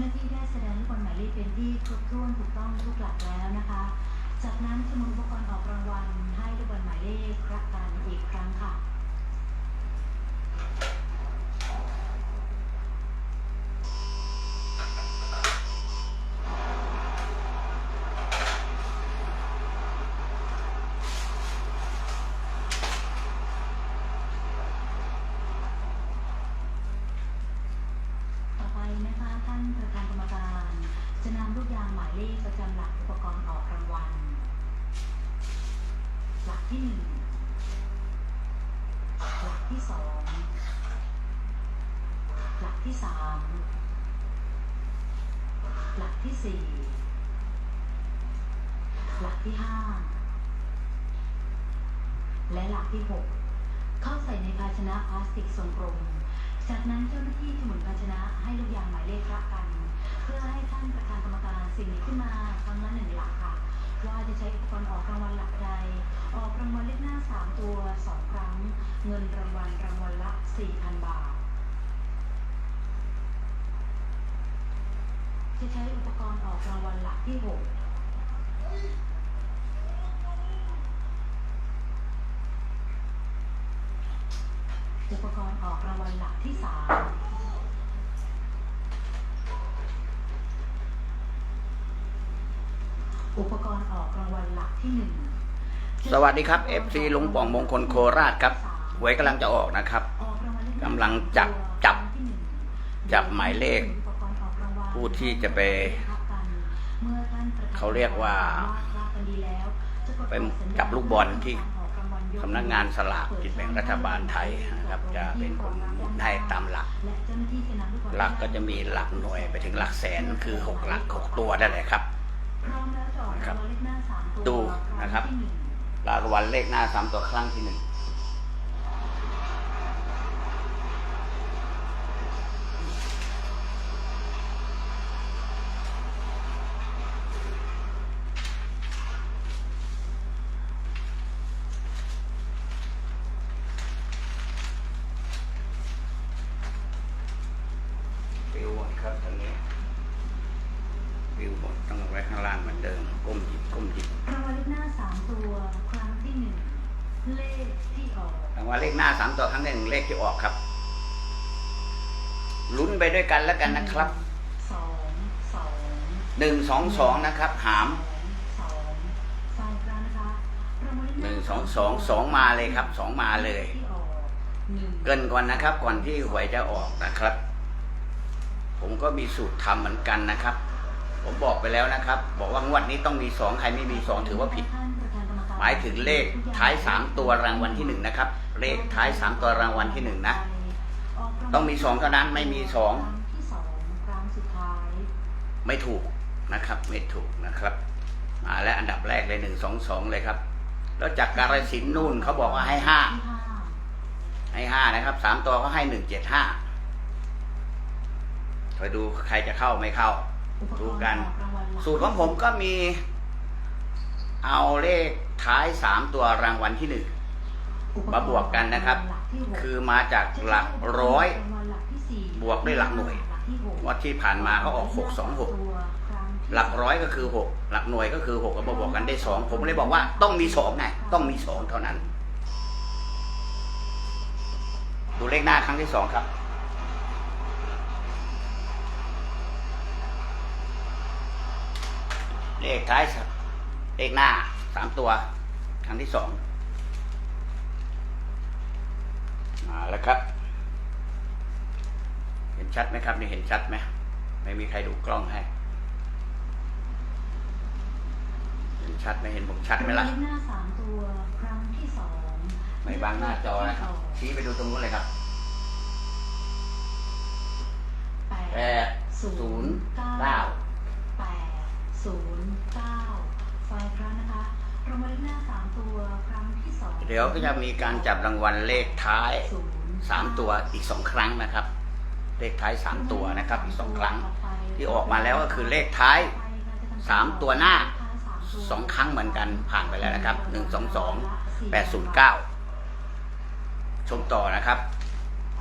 จ้าหน้าที่ได้แสดงลูกบอลหมายเลขเป็นที่ครบถ้วนถูกต้องทุกหลักแล้วนะคะ จากนั้นสมุนอุปกรณ์ออกรางวัลให้ลูกบอลหมายเลขรักกันอีกครั้งค่ะ ต่อไปนะคะท่านประธานกรรมการ จะนำลูกยางหมายเลขประจำหลักอุปกรณ์ออกรางวัล หลักที่หนึ่งหลักที่สองหลัก ที่สามหลักที่สี่หลักที่ห้าและหลักที่หกเข้าใส่ในภาชนะพลาสติกทรงกลม จากนั้นเจ้าหน้าที่จะหมุนภาชนะให้ลูกยางหมายเลขละกัน เพื่อให้ท่านประธานกรรมการสิ่งนี้ขึ้นมาครั้งละหนึ่งหลักค่ะ ว่าจะใช้อุปกรณ์ออกรางวัลหลักใด ออกรางวัลเลขหน้า3ตัว2ครั้ง เงินรางวัลรางวัลละ4,000บาท จะใช้อุปกรณ์ออกรางวัลหลักที่ 6อุปกรณ์ออกรางวัลหลักที่3อุปกรณ์ออกรางวัลหลักที่หนึ่งสวัสดีครับ FC ลุงป่องมงคลโคราชครับหวยกำลังจะออกนะครับกำลังจับจับ จับหมายเลข ผู้ที่จะไปเขาเรียกว่า ไปจับลูกบอลที่สำนักงานสลากกินแบ่งรัฐบาลไทยนะครับ จะเป็นคนหมุนให้ตามหลัก หลักก็จะมีหลักหน่วยไปถึงหลักแสนคือหกหลักหกตัวได้เลยครับครับ ดูนะครับรางวัลเลขหน้าสามตัวครั้งที่หนึ่ง วิวหมดครับตอนนี้วิวหมดต้องเอาไว้ข้างล่างเหมือนเดิมก้มหยิบก้มหยิบ รางวัลเลขหน้าสามตัวครั้งที่หนึ่งเลขที่ออก รางวัล เลขหน้าสามตัวครั้งที่หนึ่งเลขที่ออกครับลุ้นไปด้วยกันแล้วกันนะครับสองสองหนึ่งสองสองนะครับ หามสองสองครั้งนะคะหนึ่งสองสองสองมาเลยครับสองมาเลย เกินก่อนนะครับ ก่อนที่หวยจะออกนะครับ ผมก็มีสูตรทำเหมือนกันนะครับ ผมบอกไปแล้วนะครับ บอกว่างวดนี้ต้องมีสองใครไม่มีสองถือว่าผิด หมายถึงเลขท้ายสามตัวรางวัลที่หนึ่งนะครับ เลขท้ายสามตัวรางวัลที่หนึ่งนะ ต้องมีสองเท่านั้นไม่มีสองครั้งที่สองครั้งสุดท้ายไม่ถูกนะครับ ไม่ถูกนะครับ มาแล้วอันดับแรกเลยหนึ่งสองสองเลยครับ แล้วจากการสินธุ์นู่นเขาบอกว่าให้ห้าที่ห้าให้ห้านะครับสามตัวเขาให้หนึ่งเจ็ดห้าคอยดูใครจะเข้าไม่เข้าอุปดูรณ์กันออกรางวัลหลักสูตรของผมก็มีเอาเลข ท้ายสามตัวรางวัลที่หนึ่งมาบวกกันนะครับ คือมาจากหลักร้อย บวกด้วยหลักหน่วยงวัดที่ผ่านมาเขาออกหกสองหกหลักร้อยก็คือหกหลักหน่วยก็คือหกก็มาบวกกันได้สองผมเลยบอกว่าต้องมีสองไงต้องมีสองเท่านั้น ดูเลขหน้าครั้งที่สองครับเลขท้ายสเลขหน้าสามตัวค รั้งที่สองมาแล้วครับ เห็นชัดไหมครับนี่เห็นชัดไหมไม่มีใครดูกล้องให้เห็นชัดไหมเห็นผมชัดไหมล่ะเลขหน้าสามตัวครั้งที่สองไม่บังหน้าจอนะครับชี้ไปดูตรงนู้นเลยครับแปแปดดศูศูนนย์ย์เก้าเก้าแปดศูนย์เก้าไฟครั้งนะคะ รางวัลเลขหน้าสามตัวครั้งที่สองเดี๋ยวก็จะมีการจับรางวัลเลขท้ายศูนย์สามตัวอีกสองครั้งนะครับ เลขท้ายสามตัวนะครับ อีกสองครั้ง ที่ออกมาแล้วก็คือเลขท้ายสามตัวหน้าสองครั้งเหมือนกันผ่านไปแล้วนะครับหนึ่งสองสองแปดศูนย์เก้าชมต่อนะครับ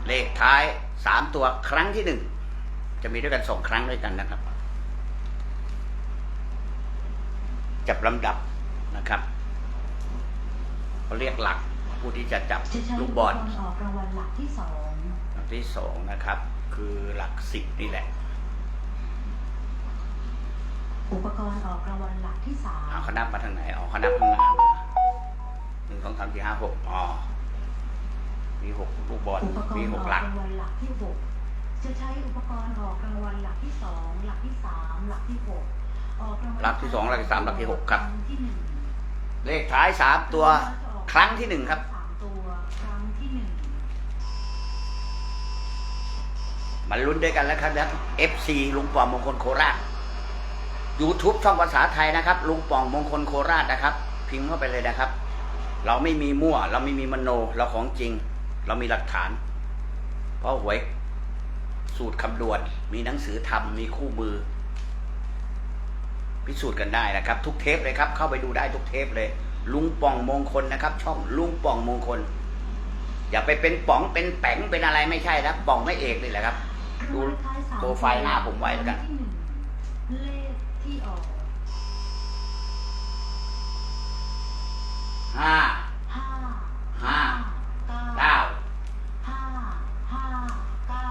เลขท้ายสามตัวครั้งที่หนึ่งจะมีด้วยกันสองครั้งด้วยกันนะครับ จับลำดับ นะครับเขาเรียกหลักผู้ที่จะจับจะใช้ลูอุกปบกอรลณ์ออกรางวัลหลักที่สองหลักที่สองนะครับ คือหลักสิบนี่แหละ อุปกรณ์ออกรางวัลหลักที่สามเอาเขานับมาทางไหนอ๋อเขานับข้างล่างหนึ่งสองสามสี่ห้าหกอ๋อมีหกลูกบอลอุปกรมีณ์หออกกหลักรางวัลหลักที่หกจะใช้อุปกรณ์ออกรางวัลหลักที่สองหลักที่สามหลักที่หกออกรางวัลหลักที่สองหลักที่สามหลักที่หกครับงที่หนึ่ง เลขท้ายสามตัว ครั้งที่หนึ่งครับ สามตัวครั้งที่หนึ่งมาลุ้นด้วยกันแล้วครับนะ FC ลุงปองมงคลโคราช YouTube ช่องภาษาไทยนะครับ ลุงปองมงคลโคราชนะครับ พิมพ์เข้าไปเลยนะครับ เราไม่มีมั่ว เราไม่มีมโน เราของจริง เรามีหลักฐาน เพราะหวย สูตรคำนวณมีหนังสือทำมีคู่มือ พิสูจน์กันได้นะครับ ทุกเทปเลยครับ เข้าไปดูได้ทุกเทปเลย ลุงป่องมงคลนะครับ ช่องลุงป่องมงคล อย่าไปเป็นป๋องเป็นแป๋งเป็นอะไรไม่ใช่นะป่องไม่เอกนี่แหละครับ ดูรางวัลท้ายสามโปรไฟล์หน้าผมไว้แล้วกันเลขที่ออกห้าห้าห้าเก้าห้าห้าเก้า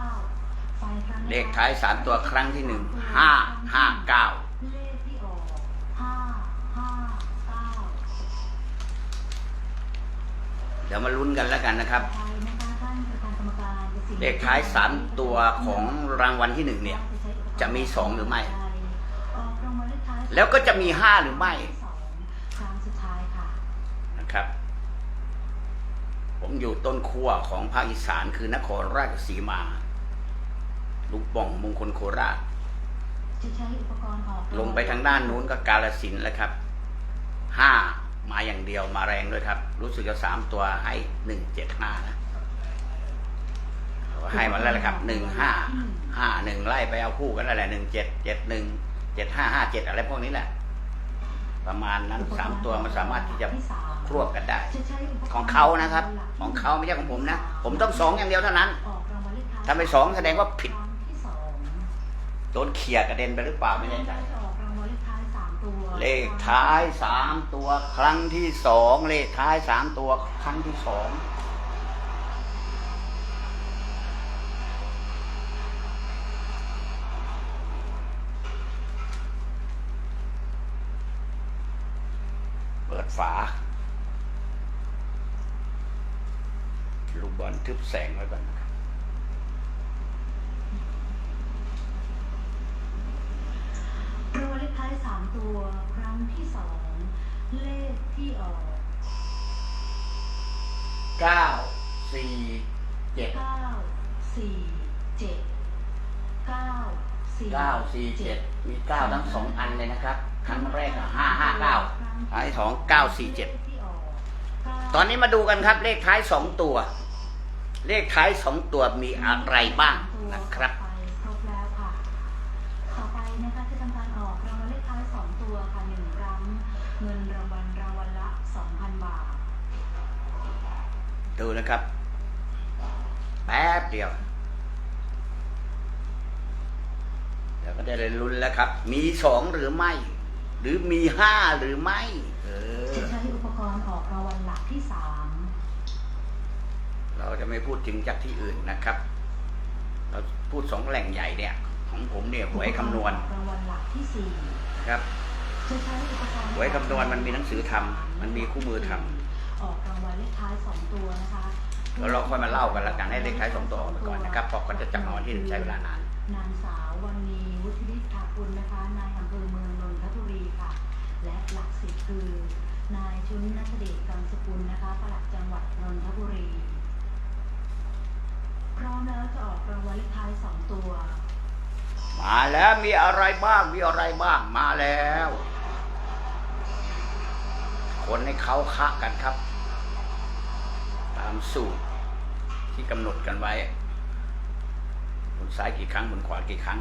เลขท้ายสามตัวครั้งที่หนึ่งห้าห้าเก้า เลขที่ออกห้าห้าเก้า เดี๋ยวมาลุ้นกันแล้วกันนะครับต่อไปนะคะท่านประธานกรรมการจะสิ่งเลขท้ายสามตัวของรางวัลที่หนึ่งเนี่ย จะมีสองหรือไม่ออกรางวัลเลขท้ายแล้วก็จะมีห้าหรือไม่สองครั้งสุดท้ายค่ะนะครับ ผมอยู่ต้นขั้วของภาคอีสานคือนครราชสีมาลุงป่องมงคลโคราชจะใช้อุปกรณ์ออกลงไปทางด้านนู้นก็กาลสินธุ์แล้วครับห้า มาอย่างเดียวมาแรงด้วยครับ รู้สึกจะสามตัวให้หนึ่งเจ็ดห้านะให้มาแล้วละครับหนึ่งห้าห้าหนึ่งไล่ไปเอาคู่กันแล้วแหละหนึ่งเจ็ดเจ็ดหนึ่งเจ็ดห้าห้าเจ็ดอะไรพวกนี้แหละ ประมาณนั้นสามตัวมันสามารถที่จะควบกันได้ ของเขานะครับ ของเขาไม่ใช่ของผมนะ ผมต้องสองอย่างเดียวเท่านั้นถ้าไม่สองแสดงว่าผิดโดนเขี่ยกระเด็นไปหรือเปล่าไม่แน่ใจ เลขท้ายสามตัวครั้งที่สองเลขท้ายสามตัวครั้งที่สองเปิดฝาลูกบอลทึบแสงไว้ก่อนนะครับ รางวัลเลขท้ายสาม ตัวครั้งที่สองเลขที่ออกเก้าสี่เจ็ดเก้าสี่เจ็ดเก้าสี่เก้าสี่เจ็ดมีเก้าทั้งสองอันเลยนะครับ ครั้งแรกอะห้าห้าเก้าท้ายสองเก้าสี่เจ็ดลขที่ออกเก้าตอนนี้มาดูกันครับ เลขท้ายสองตัว เลขท้ายสองตัวมีอะไรบ้างนะครับต่อไปครบแล้วค่ะ ต่อไปนะคะจะทำการออกรางวัลเลขท้ายสองตัวค่ะหนึ่งครั้ง เงินรางวัลรางวัลละสองพันบาท ดูนะครับ แป๊บเดียวเดี๋ยวก็ได้เลยลุ้นแล้วครับ มีสองหรือไม่ หรือมีห้าหรือไม่ เออ จะใช้อุปกรณ์ออกรางวัลหลักที่สามเราจะไม่พูดถึงจากที่อื่นนะครับ เราพูดสองแหล่งใหญ่เนี่ย ของผมเนี่ยหวยคำนวณอุปกรณ์ออกรางวัลหลักที่สี่ครับจะใช้อุปกรณ์หวยคำนวณมันมีหนังสือทำมันมีคู่มือทำ ออกรางวัลเลขท้ายสองตัวนะคะแล้วเราค่อยมาเล่ากันละกันให้เลขท้ายสองตัวออกไปก่อนนะครับเพราะก็จะจับรางวัลที่หนึ่งใช้เวลานาน นางสาววันนีวุฒิวิทย์ถาคุณนะคะนายอำเภอเมืองนนทบุรีค่ะ และหลักสิบคือ นายชุนนัทเดชกำสกุลนะคะปลัดจังหวัดนนทบุรีพร้อมแล้วจะออกรางวัลเลขท้ายสองตัว มาแล้วมีอะไรบ้างมีอะไรบ้างมาแล้ว คนให้เขาคะกันครับ ตามสูตรที่กำหนดกันไว้บนซ้ายกี่ครั้งบนขวากี่ครั้ง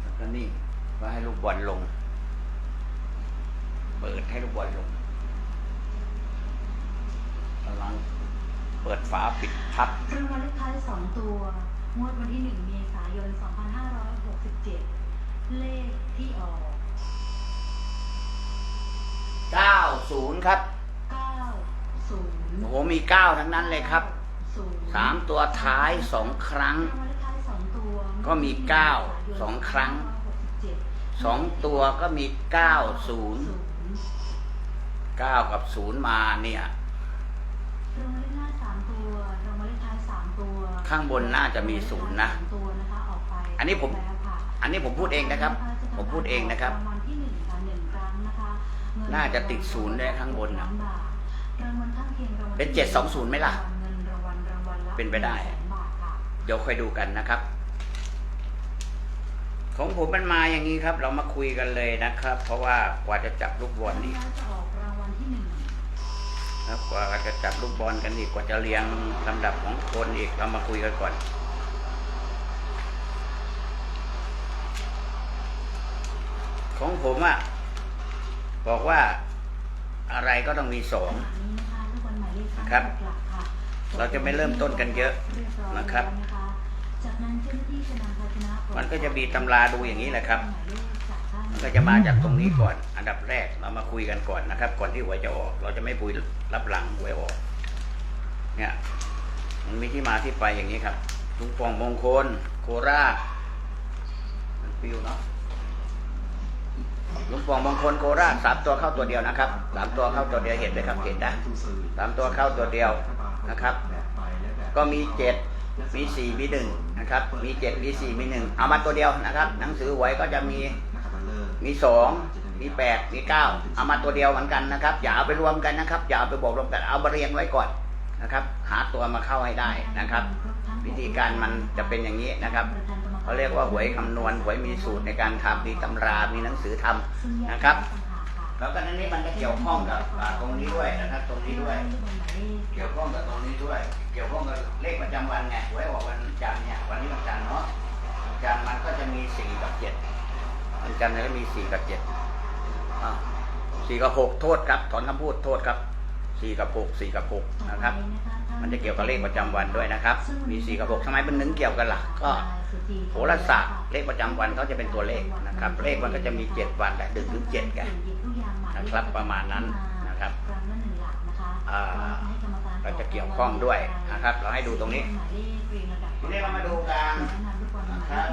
แล้วก็นี่ก็ให้ลูกบอลลง เปิดให้ลูกบอลลงกำลังเปิดฝาปิดทับรางวัลเลขท้ายสองตัว งวดวันที่1เมษายน 2567 เลขที่ออก 90ครับ90โอ้โหมี9ทั้งนั้นเลยครับ0สามตัวท้ายสองครั้ง รางวัลเลขท้ายสองตัวก็มีเก้าสองครั้ง สองตัวก็มี90 9กับ0มาเนี่ย รางวัลเลขหน้าสามตัวรางวัลเลขท้ายสามตัวข้างบนน่าจะมีศูนย์นะสามตัวนะคะออกไปอันนี้ผม แล้วค่ะ อันนี้ผมพูดเองนะครับ ผมพูดเองนะครับ ร น่าจะติดศูนย์ด้วยข้างบนน่ะล้านบาทรางวัลข้างเคียงรางวัลเป็นที่720ไหมล่ะเงินรางวัลรางวัลละเป็นไปได้หนึ่งแสนบาทค่ะเดี๋ยวค่อยดูกันนะครับ ของผมมันมาอย่างนี้ครับ เรามาคุยกันเลยนะครับ เพราะว่ากว่าจะจับลูกบอลนี่แล้วจะออกรางวัลที่หนึ่งครับกว่าจะจับลูกบอลกันอีกกว่าจะเรียงลำดับของคนอีกเรามาคุยกันก่อนของผมอะ บอกว่าอะไรก็ต้องมีสองขณะนี้นะคะลูกบอลหมายเลขสามครับหลักค่ะเราจะไม่เริ่มต้นกันเยอะเรียบร้อยนะครับแล้วนะคะจากนั้นเจ้าหน้าที่จะนำภาชนะมันก็จะมีตำราดูอย่างนี้แหละครับหมายเลขจากด้านมันก็จะมาจากตรงนี้ก่อน อันดับแรกเรามาคุยกันก่อนนะครับ ก่อนที่หวยจะออก เราจะไม่คุยรับหลังหวยออก เนี่ยมันมีที่มาที่ไปอย่างนี้ครับลุงปองมงคล โคราชมันปิวเนาะ ลุงปองมงคลโคราชสามตัวเข้าตัวเดียวนะครับสามตัวเข้าตัวเดียวเห็นไหมครับเห็นนะสามตัวเข้าตัวเดียวนะครับ ก็มีเจ็ดมีสี่มีหนึ่งนะครับมีเจ็ดมีสี่มีหนึ่งเอามาตัวเดียวนะครับ หนังสือหวยก็จะมีมีสองมีแปดมีเก้าเอามาตัวเดียวเหมือนกันนะครับ อย่าเอาไปรวมกันนะครับอย่าเอาไปบอกรวมกันเอามาเรียงไว้ก่อนนะครับ หาตัวมาเข้าให้ได้นะครับ วิธีการมันจะเป็นอย่างนี้นะครับ เขาเรียกว่าหวยคำนวณหวยมีสูตรในการทำมีตำรา มีหนังสือทำนะครับ แล้วก็อันนี้มันจะเกี่ยวข้องกับตรงนี้ด้วยนะครับตรงนี้ด้วย เกี่ยวข้องกับตรงนี้ด้วย เกี่ยวข้องกับเลขประจำวันไงหวยออกวันจันทร์เนี่ยวันนี้วันจันทร์เนาะวันจันทร์มันก็จะมีสี่กับเจ็ดวันจันทร์เนี่ยก็มีสี่กับเจ็ดอ้าสี่กับหกโทษครับถอนคำพูดโทษครับ สี่กับหกสี่กับหกนะครับ มันจะเกี่ยวกับเลขประจำวันด้วยนะครับ มีสี่กับหกทำไมมันนึงเกี่ยวกันล่ะก็โหราศาสตร์เลขประจำวันเขาจะเป็นตัวเลขนะครับ เลขมันก็จะมีเจ็ดวันแต่ดึงถึงเจ็ดกันนะครับประมาณนั้นนะครับอ่าก็จะเกี่ยวข้องด้วยนะครับ เราให้ดูตรงนี้ทีนี้เรามาดูกันนะครับ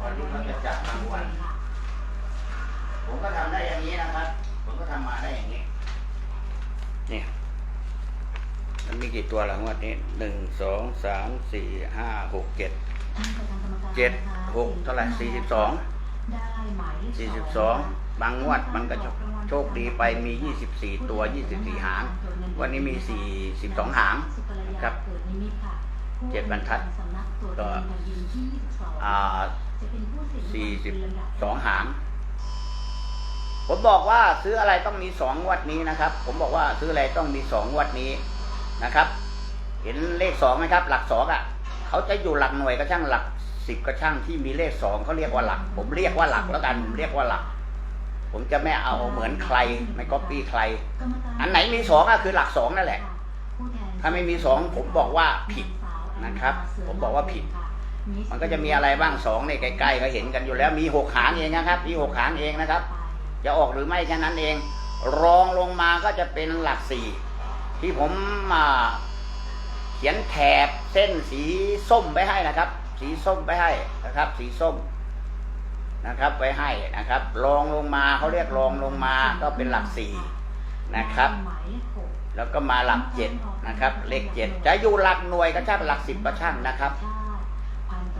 ก่อนที่เขาจะจับรางวัลผมก็ทำได้อย่างนี้นะครับ ผมก็ทำมาได้อย่างนี้ นี่มันมีกี่ตัวละงวดนี้หนึ่งสองสามสี่ห้าหกเจ็ดเจ็ดหกเท่าไหร่สี่สิบสองสี่สิบสองบางงวดมันก็โชคดีไปมียี่สิบสี่ตัวยี่สิบสี่หาง วันนี้มีสี่สิบสองหางครับเจ็ดบรรทัดก็อ่าสี่สิบสองหาง ผมบอกว่าซื้ออะไรต้องมีสองวัดนี้นะครับ ผมบอกว่าซื้ออะไรต้องมีสองงวัดนี้นะครับ เห็นเลขสองไหมครับ หลักสองอะ เขาจะอยู่หลักหน่วยก็ช่างหลักสิบก็ช่างที่มีเลขสองเขาเรียกว่าหลัก ผมเรียกว่าหลักแล้วกันผมเรียกว่าหลัก ผมจะไม่เอาเหมือนใครไม่ก๊อปปี้ใคร อันไหนมีสองก็คือหลักสองนั่นแหละ ถ้าไม่มีสองผมบอกว่าผิดนะครับ ผมบอกว่าผิด มันก็จะมีอะไรบ้างสองในใกล้ๆก็เห็นกันอยู่แล้วมีหกหางเองนะครับ มีหกหางเองนะครับ จะออกหรือไม่แค่นั้นเอง รองลงมาก็จะเป็นหลักสี่ที่ผมมาเขียนแถบเส้นสีส้มไปให้นะครับ สีส้มไปให้นะครับ สีส้มนะครับไว้ให้นะครับรองลงมาเขาเรียกรองลงมาก็เป็นหลักสี่นะครับ แล้วก็มาหลักเจ็ดนะครับ เลขเจ็ดจะอยู่หลักหน่วยก็ช่างหลักสิบก็ช่างนะครับ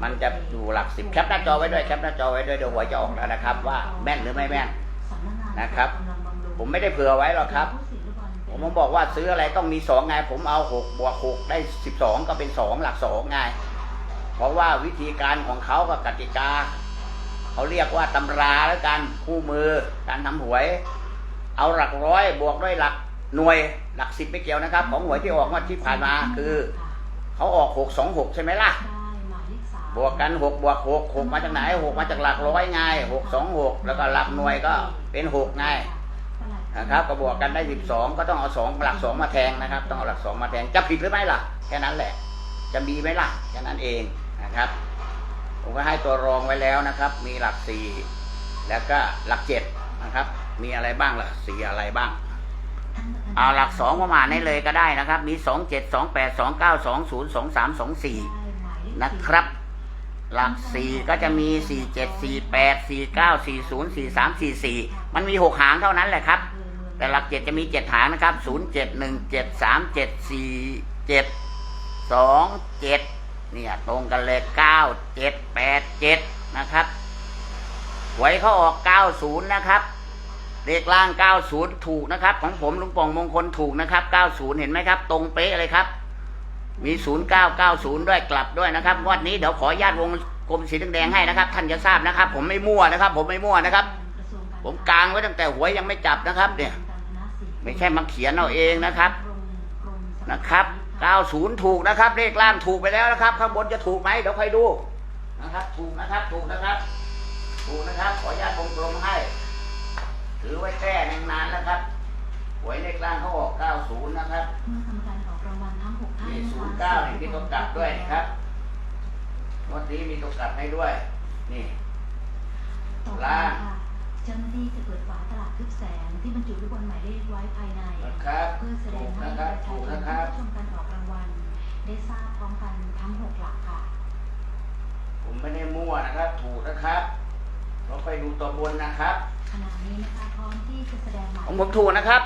มันจะอยู่หลักสิบแคปหน้าจอไว้ด้วยแคปหน้าจอไว้ด้วยเดี๋ยวหวยจะออกแล้วนะครับ ว่าแม่นหรือไม่แม่น นะครับ ผมไม่ได้เผื่อไว้หรอกครับ ผมบอกว่าซื้ออะไรต้องมีสองไง ผมเอาหกบวกหกได้สิบสองก็เป็นสองหลักสองไง เพราะว่าวิธีการของเขากับกติกา เขาเรียกว่าตำราแล้วกันคู่มือการทำหวย เอาหลักร้อยบวกด้วยหลักหน่วยหลักสิบไม่เกี่ยวนะครับ ของหวยที่ออกงวันที่ผ่านมาคือ เขาออกหกสองหกใช่ไหมล่ะ บวกกันหกบวกหกหกมาจากไหนหกมาจากหลักร้อยไงหกสองหกแล้วก็หลักหน่วยก็เป็นหกไงนะครับก็บวกกันได้สิบสองก็ต้องเอาสองหลักสองมาแทงนะครับ ต้องเอาหลักสองมาแทงจะผิดหรือไม่ล่ะแค่นั้นแหละ จะมีไหมล่ะแค่นั้นเองนนะครับ ผมก็ให้ตัวรองไว้แล้วนะครับ มีหลักสี่แล้วก็หลักเจ็ดนะครับ มีอะไรบ้างหลักสี่อะไรบ้างเอาหลักสองประมาณนี้เลยก็ได้นะครับ มีสองเจ็ดสองแปดสองเก้าสองศูนย์สองสามสองสี่นะครับ หลักสี่ก็จะมีสี่เจ็ดสี่แปดสี่เก้าสี่ศูนย์สี่สามสี่สี่มันมีหกหางเท่านั้นแหละครับ แต่หลักเจ็ดจะมีเจ็ดหางนะครับศูนย์เจ็ดหนึ่งเจ็ดสามเจ็ดสี่เจ็ดสองเจ็ดเนี่ยตรงกันเลยเก้าเจ็ดแปดเจ็ดนะครับหวยเขาออกเก้าศูนย์นะครับเลขล่าง 90 ถูกนะครับ ของผมลุงป่องมงคลถูกนะครับ 90 เห็นไหมครับ ตรงเป๊ะเลยครับ มี 0990 ด้วยกลับด้วยนะครับงวดนี้เดี๋ยวขอญาติวงกลมสีแดงให้นะครับ ท่านจะทราบนะครับ ผมไม่มั่วนะครับ ผมไม่มั่วนะครับ ผมกลางไว้ตั้งแต่หวยยังไม่จับนะครับ เนี่ย ไม่ใช่มาเขียนเอาเองนะครับนะครับ 90 ถูกนะครับ เลขล่างถูกไปแล้วนะครับ ข้างบนจะถูกไหมเดี๋ยวใครดูนะครับ ถูกนะครับ ถูกนะครับ ถูกนะครับ ขอญาติวงกลมให้ถือไว้แก้นานๆแล้วครับหวยเลขล่างเขาออก 90 นะครับ ทั้งหกท่านนี่นะคะ09นี่มีตัวกลับด้วยนะครับงวันนี้มีตัวกลับให้ด้วย นี่ ต่อไปค่ะเจ้าหน้าที่จะเปิดฝาตลับทึบแสงที่บรรจุลูกบอลหมายเลขไว้ภายใน นะครับ เพื่อแสดถูงกให้นะปครัระบ ชาถูกชนนะคที่รับชมการออกรางวัล ได้ทราบพร้อมกันทั้งหกหลักค่ะ ผมไม่ได้มั่วนะครับ ถูกนะครับเราไปดูตัวบนนะครับ ขณะนี้นะคะพร้อมที่จะแสดงหมายของผมถูกนะครับ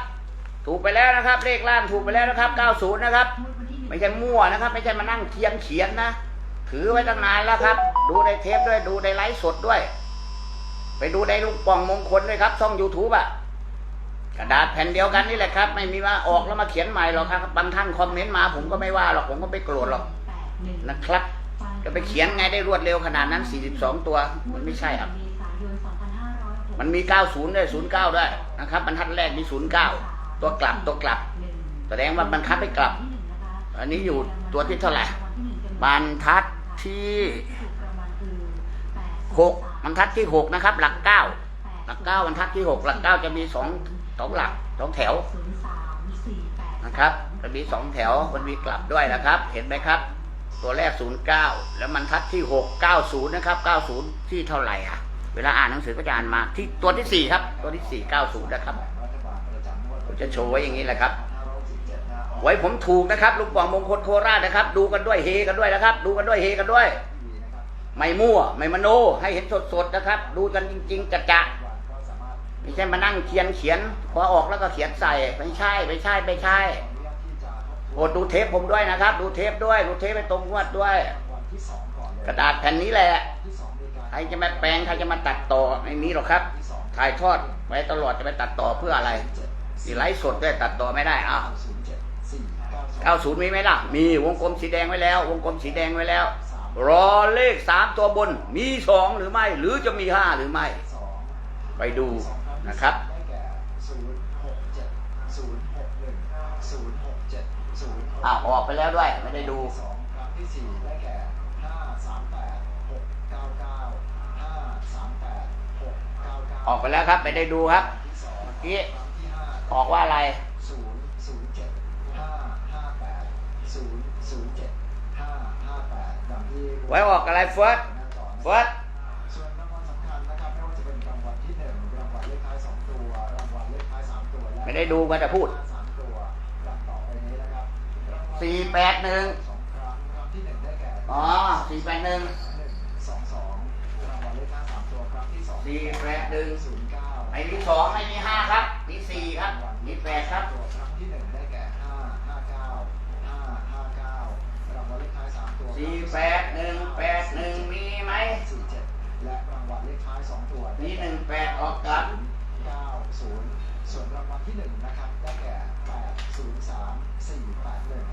ถูกไปแล้วนะครับ เลขล่างถูกไปแล้วนะครับ 90 นะครับงวดวันที่หนึ่ง ไม่ใช่มั่วนะครับ ไม่ใช่มานั่งเทียนเขียนนะถือไว้ตั้งนานแล้วครับ ดูในเทปด้วยดูในไลฟ์สดด้วย ไปดูในลุงป่องมงคลด้วยครับช่อง YouTube อะกระดาษแผ่นเดียวกันนี่แหละครับ ไม่มีว่าออกแล้วมาเขียนใหม่หรอกครับบางท่านคอมเมนต์มาผมก็ไม่ว่าหรอกผมก็ไม่โกรธหรอกนะครับ จะไปเขียนไงได้รวดเร็วขนาดนั้น 42 ตัว มันไม่ใช่ครับมันมี 90 ด้วย 09 ด้วยนะครับบรรทัดแรกมี 09 ตัวกลับตัวกลับ แสดงว่าบรรทัดไม่กลับ อันนี้อยู่ตัวที่เท่าไหร่บรรทัดที่6บรรทัดที่6นะครับ หลัก9หลัก9บรรทัดที่6หลัก9จะมี2สองหลักสองแถวนะครับจะมี2แถวมันมีกลับด้วยนะครับ เห็นไหมครับ ตัวแรก09แล้วบรรทัดที่6 90นย์นะครับ90ที่เท่าไหร่อะ เวลาอ่านหนังสือก็จะอ่านมาที่ตัวที่4ครับ ตัวที่4 90นะครับผมจะโชว์ไว้อย่างนี้แหละครับ ไว้ผมถูกนะครับลูกปองมงคลโคราชนะครับ ดูกันด้วยเฮกันด้วยนะครับ ดูกันด้วยเฮกันด้วย ไม่มั่ว ไม่มโน ให้เห็นสดๆนะครับ ดูกันจริง ๆจะจะไม่ใช่มานั่งเขียนเขียนพอออกแล้วก็เขียนใส่ไม่ใช่ไม่ใช่ไม่ใช่โปรดดูเทปผมด้วยนะครับ ดูเทปด้วยดูเทปไปตรงงวดด้วย กระดาษแผ่นนี้แหละใครจะมาแปลงใครจะมาตัดต่อไม่มีหรอกครับ ถ่ายทอดไว้ตลอดจะไปตัดต่อเพื่ออะไรนี่ไลฟ์สดด้วยตัดต่อไม่ได้อ้าว 90 มีไหมล่ะ มีวงกลมสีแดงไว้แล้ว วงกลมสีแดงไว้แล้ว รอเลขสามตัวบน มีสองหรือไม่ หรือจะมีห้าหรือไม่ ไปดูนะครับอ่าออกไปแล้วด้วย ไม่ได้ดูสองครั้งที่สี่ได้แก่ห้าสามแปดหกเก้าเก้าห้าสามแปดหกเก้าเก้าออกไปแล้วครับไม่ได้ดูครับ เมื่อกี้ ออกว่าอะไร ศูนย์ศูนย์เจ็ดห้าห้าแปดศูนย์ศูนย์เจ็ดห้าห้าแปดดังที่ ไว้ออกอะไรเฟิร์สหน้าจอนะเฟิร์สส่วนรางวัลสำคัญนะครับไม่ว่าจะเป็นรางวัลที่หนึ่งรางวัลเลขท้ายสองตัวรางวัลเลขท้ายสามตัวและไม่ได้ดูก็จะพูดสามตัวดังต่อไปนี้นะครับรางวัลสี่แปดหนึ่งสองครั้งครั้งที่หนึ่งได้แก่อ๋อสี่แปดหนึ่งหนึ่งสองสองรางวัลเลขท้ายสามตัวครั้งที่สองสี่แปดหนึ่งศูนย์เก้าไม่มีสองไม่มีห้าครับมีสี่ครับมีแปดครับ แปดหนึ่งแปดหนึ่งมีไหมสี่เจ็ดและรางวัลเลขท้ายสองตัวมีหนึ่งแปดออกกลับเก้าศูนย์ส่วนรางวัลที่หนึ่งนะครับได้แก่แปดศูนย์สามสี่แปดหนึ่ง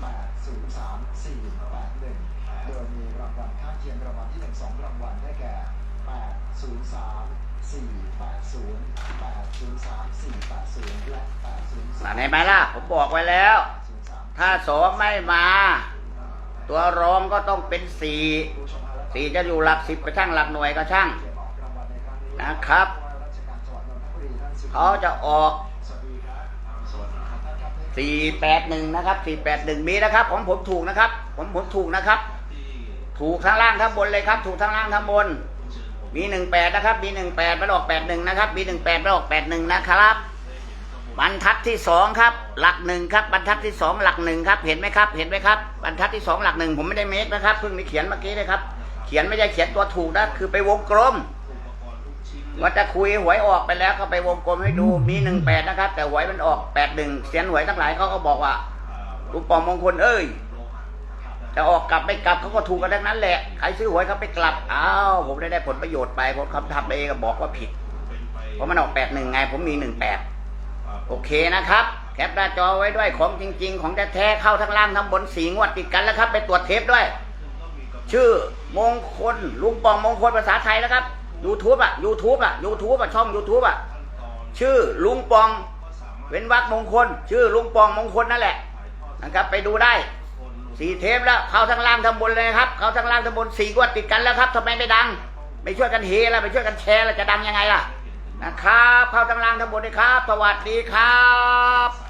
แปดศูนย์สามสี่แปดหนึ่งโดยมีรางวัลข้างเคียงรางวัลที่หนึ่งสองรางวัลได้แก่แปดศูนย์สามสี่แปดศูนย์แปดศูนย์สามสี่แปดศูนย์และแปดศูนย์อ่านไหนไหมล่ะ ผมบอกไว้แล้ว ถ้าสองไม่มา ตัวรองก็ต้องเป็นสี่สี่จะอยู่หลักสิบก็ช่างหลักหน่วยก็ช่างนะครับ เขาจะออกสี่แปดหนึ่งนะครับสี่แปดหนึ่งมีนะครับของผมถูกนะครับ ผมผมถูกนะครับ ถูกทั้งล่างทั้งบนเลยครับ ถูกทั้งล่างทั้งบน มีหนึ่งแปดนะครับ มีหนึ่งแปดมาออกแปดหนึ่งนะครับ มีหนึ่งแปดมาออกแปดหนึ่งนะครับ บรรทัดที่สองครับ หลักหนึ่งครับ บรรทัดที่สองหลักหนึ่งครับ เห็นไหมครับ เห็นไหมครับ บรรทัดที่สองหลักหนึ่งผมไม่ได้เมคนะครับ เพิ่งมีเขียนเมื่อกี้เลยครับ เขียนไม่ใช่เขียนตัวถูกนะ คือไปวงกลมว่าจะคุยหวยออกไปแล้วก็ไปวงกลมให้ดู มีหนึ่งแปดนะครับ แต่หวยมันออกแปดหนึ่งเสียนหวยทั้งหลายเขาก็บอกว่าลูกปองมงคลเอ้ย จะออกกลับไม่กลับเขาก็ถูกกันทั้งนั้นแหละ ใครซื้อหวยเขาไปกลับ อ้าวผมได้ได้ผลประโยชน์ไปผมคำทำเองก็บอกว่าผิด เพราะมันออกแปดหนึ่งไง ผมมีหนึ่งแปด โอเคนะครับ แคปหน้าจอไว้ด้วยของจริง ๆ ของแท้ๆเข้าทั้งล่างทั้งบนสีงวดติดกันแล้วครับ ไปตรวจเทปด้วย ชื่อมงคลลุงปองมงคลภาษาไทยนะครับ YouTube อะ YouTube อะ YouTube อะช่อง YouTube อะชื่อลุงปอง เว้นวรรคมงคล ชื่อลุงปองมงคลนั่นแหละนะครับ ไปดูได้สี่เทปแล้วเข้าทั้งล่างทั้งบนเลยครับเข้าทั้งล่างทั้งบนสี่งวดติดกันแล้วครับทำไมไม่ดัง ไม่ช่วยกันเฮล้วไปช่วยกันแชร์ล้วจะดังยังไงล่ะ นะครับเข้าทั้งล่างทั้งบนเลยครับ สวัสดีครับ